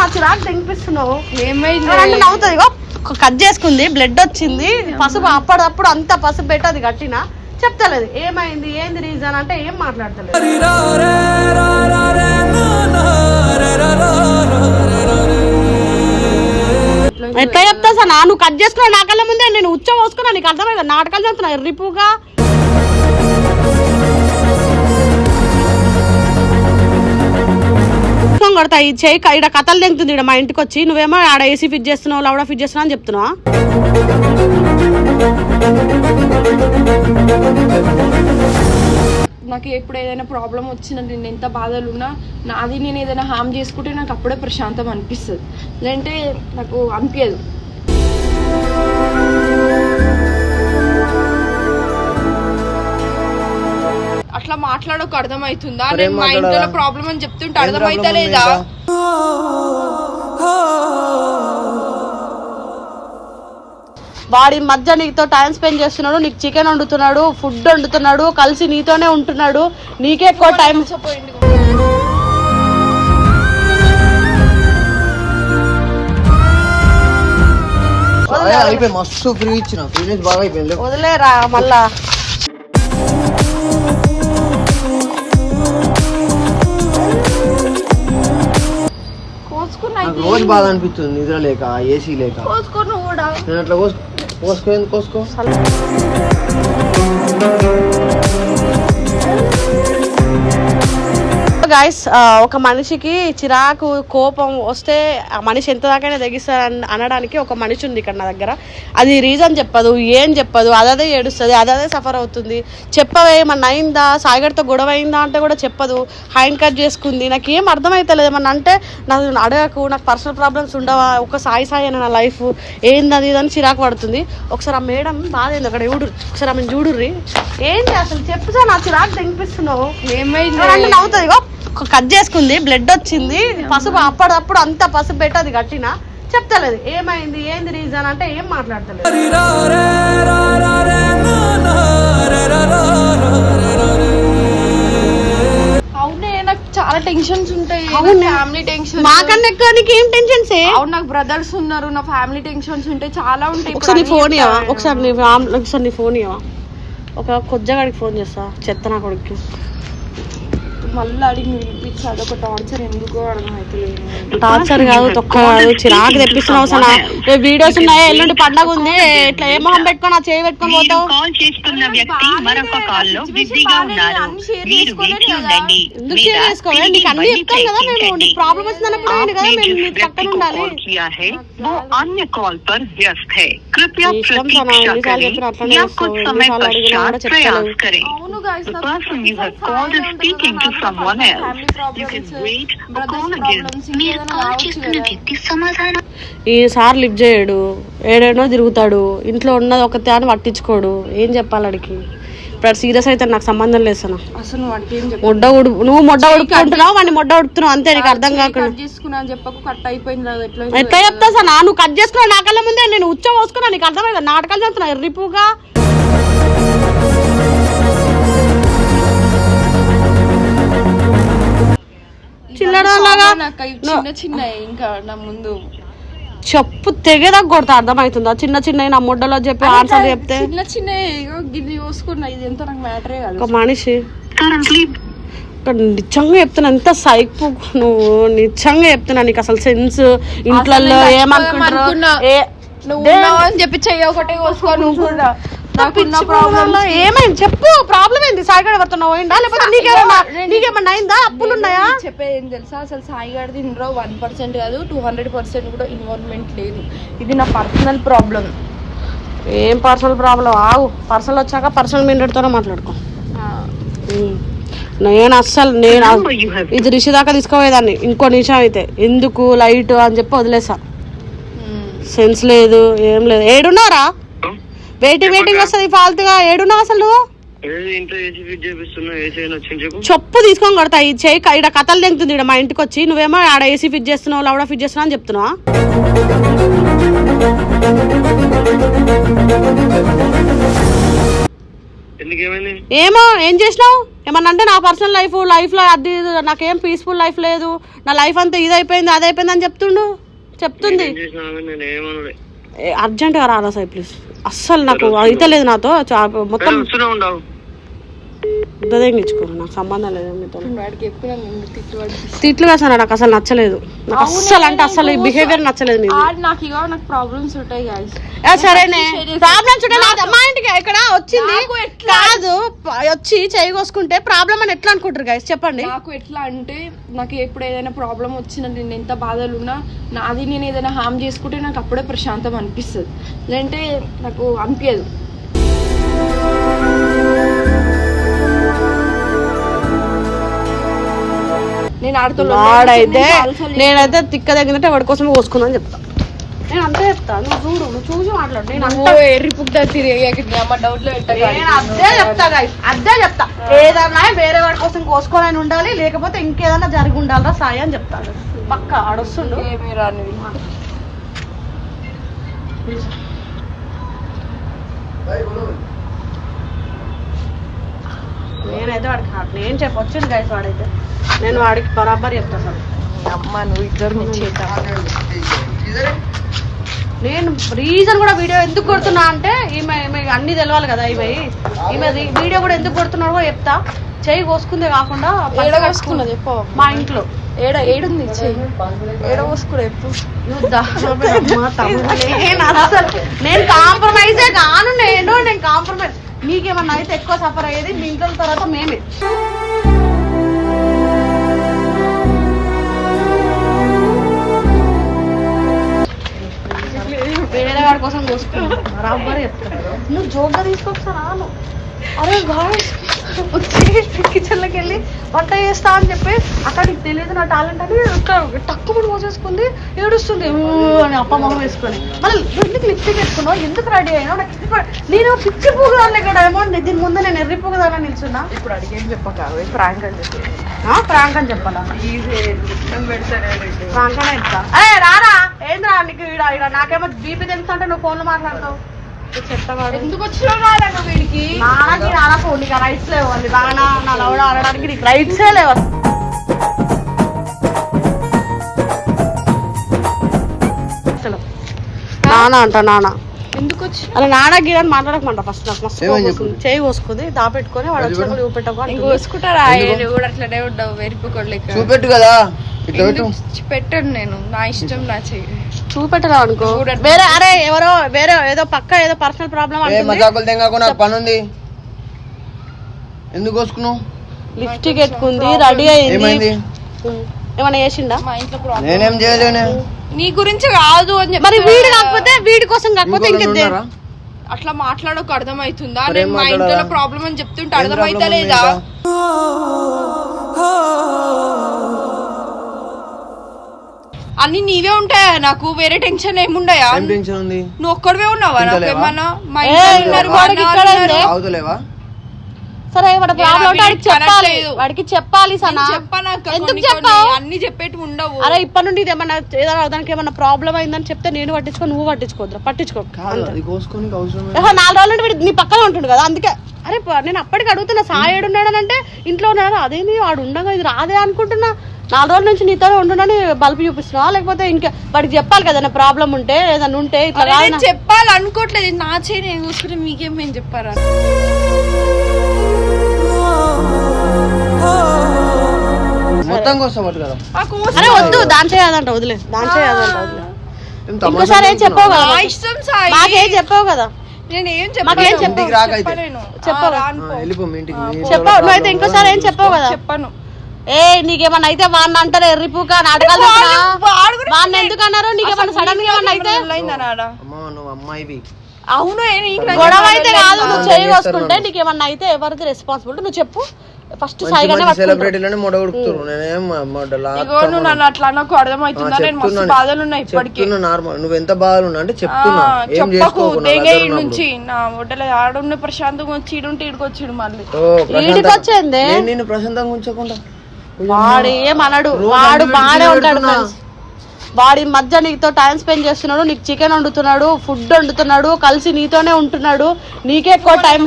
నా చిరాకు తెంపిస్తున్నావు ఏమైంది? అంటే నవ్వుతుంది కట్ చేసుకుంది బ్లడ్ వచ్చింది పసుపు అప్పుడప్పుడు అంత పసుపు పెట్టి అది కట్టిన చెప్తలేదు. ఏమైంది ఏంది రీజన్ అంటే ఏం మాట్లాడతలేదు. ఎట్లా చెప్తా సార్? నా నువ్వు కట్ చేసుకున్నా నా కళ్ళ ముందే నేను ఉచ్చ పోసుకున్నా నీకు అర్థమే కదా నాటకాలు చెప్తున్నా ఎర్రిపుగా ఫోన్ ఈ చేయి ఇక్కడ కథలు తెంగుతుంది ఇక్కడ మా ఇంటికి వచ్చి నువ్వేమో ఆడ ఏసీ ఫిట్ చేస్తున్నావు లౌడా ఫిట్ చేస్తున్నావు అని చెప్తున్నావా? నాకు ఎప్పుడు ఏదైనా ప్రాబ్లం వచ్చినా నేను ఎంత బాధలు ఉన్నా నాది నేను ఏదైనా హామ్ చేసుకుంటే నాకు అప్పుడే ప్రశాంతం అనిపిస్తుంది. లేదంటే నాకు అనిపించదు అట్లా మాట్లాడక అర్థమవుతుందా నేను మా ఇంట్లో? ప్రాబ్లం అని చెప్తుంటే ఏం అర్థమైతే problem లేదా? ఇంకా? వాడి మధ్య నీతో టైం స్పెండ్ చేస్తున్నాడు నీకు చికెన్ వండుతున్నాడు ఫుడ్ వండుతున్నాడు కలిసి నీతోనే ఉంటున్నాడు. నీకే ఎక్కువ టైం అయిపోయి మస్తు ఫ్రీ ఇచ్చిన. బాగా అయిపోయింది. వదిలేరా మళ్ళా. రోజు బాధ అనిపిస్తుంది నిద్ర లేక ఏసీ లేక. కూడా. నేను అట్లా కోసుకో కోసుకో ఎందుకు కోసుకో? గాయస్ ఒక మనిషికి చిరాకు కోపం వస్తే ఆ మనిషి ఎంత దాకైనా తెగిస్తారు అన్- అనడానికి ఒక మనిషి ఉంది ఇక్కడ నా దగ్గర. అది రీజన్ చెప్పదు ఏం చెప్పదు అదే ఏడుస్తుంది అదే సఫర్ అవుతుంది. చెప్పవే ఏమన్నా అయిందా సాయిగడితో గొడవ అయిందా అంటే కూడా చెప్పదు. హ్యాండ్ కట్ చేసుకుంది. నాకు ఏం అర్థమైతలేదు. ఏమన్నా అంటే నాకు అడగకు నాకు పర్సనల్ ప్రాబ్లమ్స్ ఉండవా ఒక సాయి సాయి అని నా లైఫ్ ఏంది అది అని చిరాకు పడుతుంది. ఒకసారి ఆ మేడం బాధ ఏంది అక్కడ చూడు ఒకసారి ఆమె చూడుర్రి. ఏంటి అసలు? చెప్పుసా నా చిరాకు తెంపిస్తున్నావు ఏమైంది? నవ్వుతుంది కట్ చేసుకుంది బ్లడ్ వచ్చింది పసుపు అప్పుడప్పుడు అంత పసుపు పెట్టి అది కట్టిన చెప్తలేదు. ఏమైంది ఏంది రీజన్ అంటే ఏం మాట్లాడతలేదు. అవునే నాకు చాలా టెన్షన్స్ ఉంటాయి. అవునే. ఫ్యామిలీ టెన్షన్ మాకన్నా ఎక్కువ నీకు ఏం? టెన్షన్స్ అవును నాకు బ్రదర్స్ ఉన్నారు నా ఫ్యామిలీ టెన్షన్స్ ఉంటాయి చాలా ఉంటాయి. ఇప్పుడు ఒకసారి ఫోన్ చెప్తాను. ఒకసారి నీ ఒకసారి నీ ఫోన్ ఇవ్వవా? ఒక కొజ్జగాడికి ఫోన్ చేస్తా. చెత్త నా కొడుకు మళ్ళీ అడిగి వినిపించి అదొక టార్చర్ ఎందుకో అర్థమవుతలేదు టార్చర్ కాదు తొక్క కాదు చిరాకు తెప్పిస్తున్నావు అసలు వీడియోస్ ఉన్నాయి? ఎల్లుండి పండగ ఉంది. ఇట్లా ఏ మొహం పెట్టుకొని ఆ చేయి పెట్టుకొని పోతావు? కాల్ చేస్తున్న వ్యక్తి మరొక కాల్లో బిజీగా ఉన్నారు. కదా. మేము. నీకు ప్రాబ్లం వచ్చిందన్నప్పుడు ఆయన కదా? మేము someone else. You can wait or call again. మీరు కాల్ చేస్తున్న కదా. వ్యక్తి సమాధానం. ఈసారి లిఫ్ట్ చేయడు. ఏడేనో తిరుగుతాడు. ఇంట్లో ఉన్నది ఒకతే అని పట్టించుకోడు. ఏం చెప్పాలి అడికి ఇప్పుడు సీరియస్ అయితే నాకు సంబంధం లేదు సన. అసలు నువ్వు వాడికి ఏం చెప్పు మొడ్డ ఉడు నువ్వు మొడ్డ ఉడుకుంటున్నావు వాడిని మొడ్డ ఉడుకుతున్నావు. అంతే నీకు అర్థం కాకుండా. కట్ చేసుకున్నా అని చెప్పకు కట్ అయిపోయింది కదా ఎట్లా ఎట్లా చెప్తా సార్ నా నువ్వు కట్ చేసుకున్నా నా కళ్ళ ముందే నేను ఉచ్చ పోసుకున్నా నీకు అర్థమే కదా నాటకాలు చెప్తున్నా ఎర్రిపుగా చిన్న చిన్న ఇంకా నా ముందు. చెప్పు తెగేదాకా కొడతా అర్థమవుతుందా చిన్న చిన్న నా ముడ్డలో చెప్పి ఆన్సర్ చెప్తే. చిన్న చిన్న ఇగో గిన్నె చూసుకున్నా ఇది ఎంత నాకు మ్యాటరే కాదు. ఒక మనిషి. నిజంగా చెప్తున్నా ఎంత సైకు నువ్వు నిజంగా చెప్తున్నా నీకు అసలు సెన్స్ ఇంట్లో నేను ఏమనుకుంటారు? అనుకున్నా. ఏ నువ్వు అని చెప్పి చెయ్యి ఒకటే కోసుకో నువ్వు కూడా. నాకున్న ప్రాబ్లం ఏమైంది? చెప్పు ప్రాబ్లం ఏంది? సాయిగడ ఎవరితో పోయిందా లేకపోతే నీకేమన్నా నీకేమన్నా అయిందా? అప్పులు ఉన్నాయా? చెప్పేది ఏం తెలుసా? అసలు సాయి గారిది ఇందులో వన్ పర్సెంట్ కాదు టూ హండ్రెడ్ పర్సెంట్ కూడా ఇన్వాల్వ్మెంట్ లేదు. ఇది నా పర్సనల్ ప్రాబ్లం ఏం పర్సనల్ ప్రాబ్లం ఆగు. పర్సనల్ వచ్చాక పర్సనల్ మినిట్తోనే మాట్లాడుకో. నేను అస్సలు నేను ఇది రిషి దాకా తీసుకోపోయేదాన్ని. ఇంకో నిమిషం అయితే. ఎందుకు లైట్ అని చెప్పి వదిలేసా. సెన్స్ లేదు ఏం లేదు. ఏడున్నారా? వెయిటింగ్ వెయిటింగ్ వస్తుంది ఫాల్తుగా. ఏడున్నావు అసలు? చెప్పు తీసుకొని కొడతా. ఈ చేయి ఇక్కడ కథలు తెంగుతుంది ఇక్కడ మా ఇంటికి వచ్చి నువ్వేమో ఆడ ఏసీ ఫిట్ చేస్తున్నావు లౌడా ఫిట్ చేస్తున్నావు అని చెప్తున్నావా? ఏమో ఏం చేసినావు? ఏమన్నా అంటే నా పర్సనల్ లైఫ్ లైఫ్లో అది ఇది, నాకేం పీస్ఫుల్ లైఫ్ లేదు. నా లైఫ్ అంతా ఇది అయిపోయింది అది అయిపోయింది అని చెప్తుండు. చెప్తుంది. ఏమనలే. అర్జెంట్గా రారా సార్ ప్లీజ్. అస్సలు నాకు అయితే లేదు నాతో. మొత్తం నాకు సంబంధం లేదు మీతో. తిట్లు వేసాను నాకు అసలు నచ్చలేదు. నాకు అస్సలు అంటే అసలు ఈ బిహేవియర్ నచ్చలేదు నాకు ఇక నాకు ప్రాబ్లమ్స్ ఉంటాయి గాయస్ సరేనే. ప్రాబ్లమ్స్ ఉంటే నాది- మా ఇంటికి ఇక్కడ వచ్చింది. నాకు ఎట్లా? కాదు వచ్చి చేయి కోసుకుంటే ప్రాబ్లం అని ఎట్లా అనుకుంటారు గైస్ చెప్పండి. నాకు ఎట్లా అంటే నాకు ఎప్పుడు ఏదైనా ప్రాబ్లం వచ్చినా నేను ఎంత బాధలు ఉన్నా నాది నేను ఏదైనా హామ్ చేసుకుంటే నాకు అప్పుడే ప్రశాంతం అనిపిస్తుంది. లేదంటే నాకు అనిపించదు వాడైతే నేనైతే తిక్క తగ్గినట్టే వాడి కోసం కోసుకుందని చెప్తా. నేను అంతే చెప్తా. నువ్వు చూడు నువ్వు చూసి మాట్లాడు. నేను అంతే ఎర్రి పుట్ట తిరిగి అమ్మ డౌట్లో నేను అదే చెప్తా. అదే చెప్తా. ఏదన్నా వేరే వాడి కోసం కోసుకోవాలని ఉండాలి లేకపోతే ఇంకేదన్నా జరిగి ఉండాలరా సాయి అని చెప్తాను పక్క ఆడొస్తుండు. ఏమి రానివి నేనైతే వాడికి నేను చెప్పొచ్చింది గైస్ వాడైతే. నేను వాడికి బరాబర్ చెప్తా సార్. అమ్మ నువ్వు ఇద్దరు నేను రీజన్ కూడా వీడియో ఎందుకు కొడుతున్నా అంటే ఈమె ఈమె అన్ని తెలవాలి కదా ఈమె. ఈమె వీడియో కూడా ఎందుకు కొడుతున్నాడో కూడా చెప్తా. చేయి కోసుకుందే కాకుండా ఏడ కోసుకున్నా చెప్పు. మా ఇంట్లో. ఏడ ఏడుంది చెయ్యి ఏడ కోసుకున్నా. నేను కాంప్రమైజే కాను నేను నేను కాంప్రమైజ్. మీకేమన్నా అయితే ఎక్కువ సఫర్ అయ్యేది మీ ఇంట్లో తర్వాత మేమే. వేరే వాడి కోసం కోసుకున్నాను బరాబర్ చెప్తాను నువ్వు జోక్గా తీసుకొస్తా రాను అరే గాయస్. వచ్చి కిచెన్లోకి వెళ్ళి వంట చేస్తా అని చెప్పి అక్కడ నీకు తెలియదు నా టాలెంట్ అని తక్కువ కూడా పోసేసుకుంది ఏడుస్తుంది. అని అప్ప మొహం వేసుకొని. మళ్ళీ ఎందుకు లిప్స్టిక్ వేసుకున్నావు? ఎందుకు రెడీ ప- నేను పిచ్చి పోగదాన్ని ఇక్కడ ఏమో దీని ముందు నేను ఎర్రి పోగదాన్ని నిల్చున్నా. ఇప్పుడు అడిగేం చెప్పక ప్రాంక్ అని చెప్పి. ప్రాంక్ అని చెప్పాలా ప్రాంక్ అనే చెప్తా ఏ రారా. ఏంద్రా నీకు నాకేమో బీపీ తెలుసు అంటే నువ్వు ఫోన్లో మాట్లాడతావు. ఎందుకు వచ్చినావు వీడికి? నాన్నకి నీకు రైట్స్ లేవు అది నాన్న నా లవడ ఆడడానికి నీకు రైట్సే లేవు అసలు. నాన్న అంట నాన్న. ఎందుకు వచ్చి అలా నాన్న గీడని మాట్లాడకమంట ఫస్ట్ నాకు. మస్తు. చేయి కోసుకుంది దాపెట్టుకొని వాడు వచ్చినప్పుడు చూపెట్టకు అంటుంది. కోసుకుంటారా నువ్వు కూడా అట్లనే ఉండవు వెరిపోకోలేక చూపెట్టు కదా. ఇట్లా పెట్టు. పెట్టాను నేను. నా ఇష్టం నా చెయ్యి. చూపెట్టలేవు అనుకో. వేరే అరే ఎవరో వేరే ఏదో పక్క ఏదో పర్సనల్ ప్రాబ్లం ఏ మజాకులు తెంగాకు నాకు పని ఉంది ఎందుకు కోసుకున్నావు? లిప్స్టిక్ ఎట్టుకుంది రెడీ అయింది. ఏమన్నా చేసిందా మా ఇంట్లో ప్రాబ్లం నేనేం చేయలేనే. నీ గురించి కాదు అని చెప్పి మరి వీడు కాకపోతే వీడి కోసం కాకపోతే ఇంకొకరు ఇంకే ఉన్నారా? అట్లా మాట్లాడక అర్థమవుతుందా? నేను మా ఇంట్లో? ప్రాబ్లం అని చెప్తుంటే ఏం అన్ని నీవే ఉంటాయా? నాకు వేరే టెన్షన్ ఏముండయా? ఏం టెన్షన్ ఉంది? నువ్వు ఒక్కడివే ఉన్నావా? నాకు? ఏమన్నా? మా ఏ, ఇంట్లో ఉన్నారు మా వాడికి ఇక్కడ ఉన్నారు. ఉంది. సరే వాడి ప్రాబ్లం ఉంటే వాడికి వీడికి చెప్పాలి. అనట్లేదు. వాడికి చెప్పాలి సనా. నేను చెప్పాను అక్క, ఎందుకు కొన్ని కొన్ని? చెప్పావు? అన్ని చెప్పేటి ఉండవు. అరే ఇప్పటి నుండి ఇది ఏమన్నా ఏదైనా దానికి ఏమన్నా ప్రాబ్లం అయిందని చెప్తే నేను పట్టించుకో నువ్వు పట్టించుకోద్దురా. పట్టించుకో. కాదు అది కోసుకోనికి అవసరం ఏహో, నాలుగు రోజుల నుండి వీడు నీ పక్కన ఉంటుండు కదా అందుకే. అరే ప- నేను అప్పటికి అడుగుతున్నా సాయి ఏడున్నాడు అంటే ఇంట్లో ఉన్నాడు? అదేంది వాడు ఉండగా ఇది రాదే అనుకుంటున్నా. నాలుగు రోజుల నుంచి నీతో ఉంటున్నాను బల్బు చూపిస్తున్నావా? లేకపోతే ఇంకా వాడికి చెప్పాలి కదా ప్రాబ్లం ఉంటే ఏదైనా ఉంటే ఇట్లా చెప్పాలి అనుకోవట్లేదు నా చేయి నేను చూసుకుంటే మీకేం మేము చెప్పారా మొత్తం కోస్తామట కదా. ఆ కోసి- అరే వద్దు దాని చేయదంట వదిలే. దాని వదిలే. ఏం తమాషా ఇంకోసారి ఏం చెప్పావు కదా? మాకేం చెప్పావు కదా? నేను ఏం. చెప్పలేను. చెప్పవా? నువ్వైతే ఇంకోసారి ఏం. చెప్పావు కదా? చెప్పను. ఏ నీకేమన్నా అయితే వాడిని అంటారు ఎర్రిపూక నాటకాలు వాడిని ఎందుకు అన్నారు? నీకేమన్నా సడన్గా ఏమన్నా అయితే? అయిందా నాడా? అమ్మా నువ్వు అమ్మాయివి. అవును గొడవ అయితే కాదు. నువ్వు చేయి చేస్తారు వస్తుంటే నన్ను. నీకేమన్నా అయితే ఎవరిది రెస్పాన్సిబిలిటీ నువ్వు చెప్పు. ఫస్ట్ సాయిగానే మంచి సెలబ్రిటీలని మొడ ఉడుకుతారు నేనేం మొడలా ఇగో నువ్వు నన్ను అట్లా నాకు అర్థమవుతుందా? నేను మస్తు బాధలు ఉన్నాయి ఇప్పటికి. నార్మల్ నువ్వు ఎంత బాధలు ఉన్నా అంటే చెప్తున్నా. ఏం చెప్పకు చేసుకోకు. నుంచి? నా ఒడ్డల ఆడున్న ప్రశాంతంగా వచ్చి మళ్ళీ. నేను నిన్ను ప్రశాంతంగా ఉంచకుండా. వాడు ఏమన్నాడు రోజు వాడు బాగానే ఉంటాడు. వాడి మధ్య నీతో టైం స్పెండ్ చేస్తున్నాడు నీకు చికెన్ వండుతున్నాడు ఫుడ్ వండుతున్నాడు కలిసి నీతోనే ఉంటున్నాడు. నీకే ఎక్కువ టైం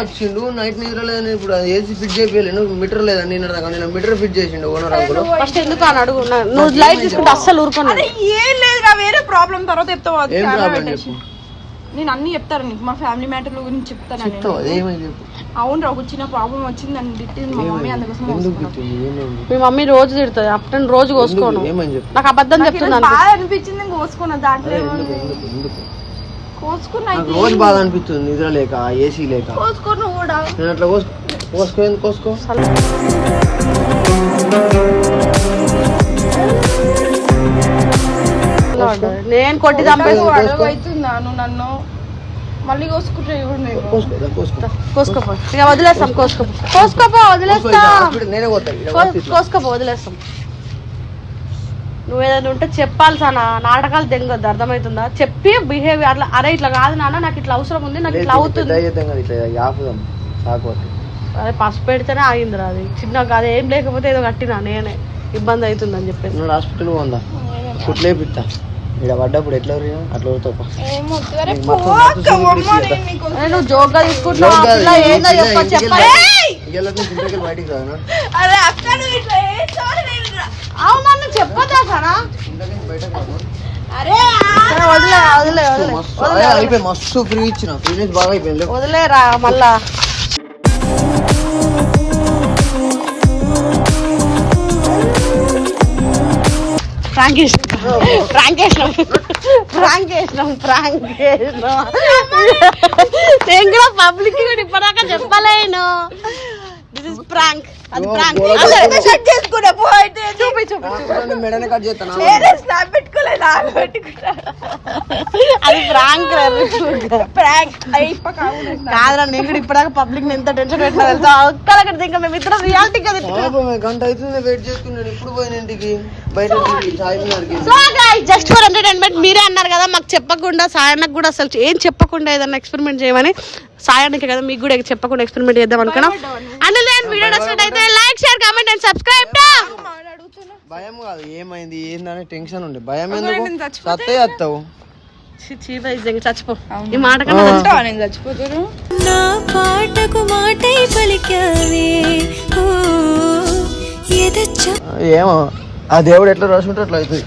వచ్చిండు. నైట్ నిద్ర లేదని ఇప్పుడు ఏసీ ఫిట్ చేయలేదు మీటర్ లేదని నిన్న దాకా నేను మీటర్ ఫిట్ చేసిండు ఓనర్ అంకుల్. ఫస్ట్ ఎందుకు అని అడుగు. నువ్వు లైట్ తీసుకుంటే అస్సలు ఊరుకోను. ఏం లేదురా వేరే ప్రాబ్లం తర్వాత చెప్తావు నేను అన్ని చెప్తాను నీకు మా ఫ్యామిలీ మ్యాటర్ల గురించి చెప్తాను అవును రా ఒక చిన్న ప్రాబ్లం వచ్చింది నన్ను తిట్టింది మా మమ్మీ అందుకోసం మీ మమ్మీ రోజు తిడుతుంది. అప్పుడు రోజు కోసుకోను. నాకు అబద్ధం ఈరోజు బాగా అనిపించింది నేను కోసుకున్నా దాంట్లో నాకు రోజు బాధ అనిపిస్తుంది నిద్ర లేక ఏసీ లేక. కోసుకో నువ్వు కూడా. నేను అట్లా కోసుకో కోసుకో ఎందుకు కోసుకో? నేను కొట్టి చంపేసి నాకు అడవి అవుతుందా? నువ్వు నన్ను మళ్ళీ కోసుకుంటే కోసుకోపో. ఇక వదిలేస్తాం కోసుకోపో. కోసుకోపో కోసుకో, వదిలేస్తాం. కోసుకోపో వదిలేస్తాం. నువ్వు ఏదైనా ఉంటే చెప్పాలి సార్ నాటకాలు తెంగొద్దు అర్థమవుతుందా చెప్పి బిహేవియర్ అట్లా. అరే ఇట్లా కాదు నాన్న. నాకు ఇట్లా అవసరం ఉంది. నాకు ఇట్లా అవుతుంది. అదే పసుపు పెడితేనే ఆగింది అది. చిన్న కాదు. ఏం లేకపోతే ఏదో కట్టినా. నేనే. ఇబ్బంది అవుతుందని చెప్పేసి. నువ్వు హాస్పిటల్ పోందా? కుట్లే పిత్తా ఇక్కడ పడ్డప్పుడు ఎట్లా? అట్లా నువ్వు జోక్గా తీసుకుంటున్నావు బయటికి రానా అరే అక్క నువ్వు ఇట్లా చేస్తావని నేను రా- అవునన్ను చెప్పదా సరా? అరే వదిలే వదిలే వదిలే. మస్తు అయ్యా, అయిపోయి మస్తు ఫ్రీ ఇచ్చిన. ఫ్రీనెస్ బాగా అయిపోయింది. వదిలేరా మళ్ళా. ప్రాంక్ చేసినాం ప్రాంక్ చేసినాం ప్రాంక్ చేసినాం ప్రాంక్ చేసినాం నేను కూడా పబ్లిక్ కూడా ఇప్పటిదాకా చెప్పలేను దిస్ ఇస్ ప్రాంక్ అది ప్రాంక్ అదే చెక్ చేసుకున్నా పో అయితే చూపి చూపి ఆ, నేను మెడనే కట్ చేస్తాను? నేనే స్నాప్ పెట్టుకోలేదు నాకు పెట్టుకుంటా అది ప్రాంక్ ప్రాంక్. కాదురా నేను కూడా ఇప్పటిదాకా పబ్లిక్ ఎంత టెన్షన్ పెట్టినా తెలుసా? ఒక్కలక్కడ ఇంకా మేము ఇద్దరం రియాలిటీ కదా గంట అవుతుంది వెయిట్ చేసుకున్నాను ఇప్పుడు పోయిన ఇంటికి? జస్ట్ ఫర్ ఎంటర్టైన్మెంట్ మీరే అన్నారు కదా మాకు చెప్పకుండా సాయన్నకు కూడా అసలు ఏం చెప్పకుండా ఏదైనా ఎక్స్పెరిమెంట్ చేయమని సాయానికి కదా మీకు కూడా చెప్పకుండా ఎక్స్పెరిమెంట్ చేద్దాం అనుకున్నాం. నేను వీడియో నచ్చినట్టయితే like share comment and subscribe భయం కాదు ఏమైంది ఏందని టెన్షన్ ఉండే. భయం ఎందుకు? సత్తే వస్తావు చచ్చిపో. ఈ మాట చచ్చిపోతాను. నా పాటకు మాటై పలికావే. ఏమో. ఆ దేవుడు ఎట్లా రాసుకుంటే అట్లా అవుతుంది.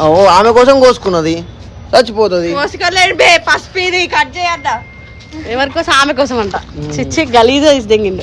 ఓ ఆమె కోసం కోసుకున్నది. చచ్చిపోతుంది. కోసుకోలేడు పసుపు కట్ చేయద్దా ఎవరి కోసం ఆమె కోసం అంట. చిచ్చి గలీజా ఇస్ దెంగిండు.